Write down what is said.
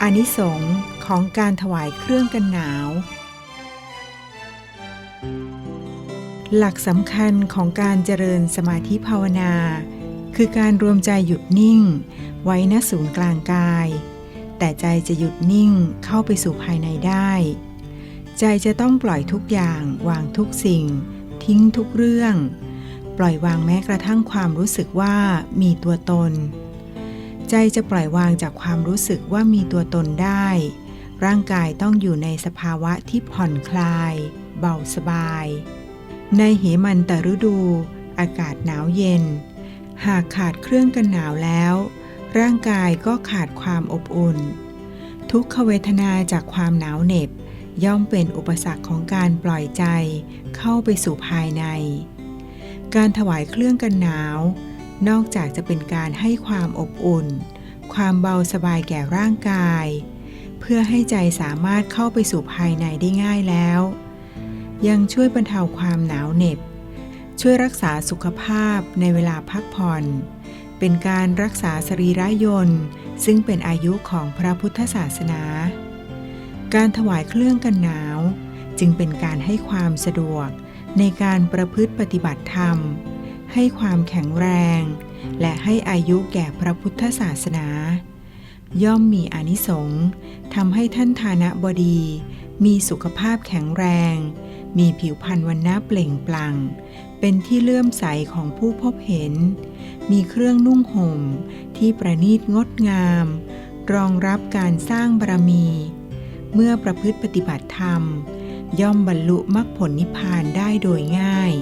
อานิสงส์ของการถวายเครื่องกันหนาว หลักสำคัญของการเจริญสมาธิภาวนา คือการรวมใจหยุดนิ่ง ไว้ณศูนย์กลางกาย แต่ใจจะหยุดนิ่งเข้าไปสู่ภายในได้ ใจจะต้องปล่อยทุกอย่างวางทุกสิ่ง ทิ้งทุกเรื่อง ปล่อยวางแม้กระทั่งความรู้สึกว่ามีตัวตน ใจจะปล่อยวางจากความรู้สึกว่ามีตัวตนได้ ร่างกายต้องอยู่ในสภาวะที่ผ่อนคลาย เบาสบาย ในเหมันตฤดู อากาศหนาวเย็น หากขาดเครื่องกันหนาวแล้ว ร่างกายก็ขาดความอบอุ่น ทุกขเวทนาจากความหนาวเหน็บย่อมเป็นอุปสรรคของการปล่อยใจเข้าไปสู่ภายใน การถวายเครื่องกันหนาว นอกจากจะเป็นการให้ความอบอุ่น ความเบาสบายแก่ร่างกาย เพื่อให้ใจสามารถเข้าไปสู่ภายในได้ง่ายแล้ว ยังช่วยบรรเทาความหนาวเหน็บ ช่วยรักษาสุขภาพในเวลาพักผ่อน เป็นการรักษาสรีระยนต์ ซึ่งเป็นอายุของพระพุทธศาสนา การถวายเครื่องกันหนาว จึงเป็นการให้ความสะดวกในการประพฤติปฏิบัติธรรม ให้ความแข็งแรง และให้อายุแก่พระพุทธศาสนา ย่อมมีอนิสงส์ทำให้ท่านทานะบดี มีสุขภาพแข็งแรง มีผิวพรรณวันณะเปล่งปลั่ง เป็นที่เลื่อมใสของผู้พบเห็น มีเครื่องนุ่งห่มที่ประณีตงดงาม รองรับการสร้างบารมี เมื่อประพฤติปฏิบัติธรรม ย่อมบรรลุมรรคผลนิพพานได้โดยง่าย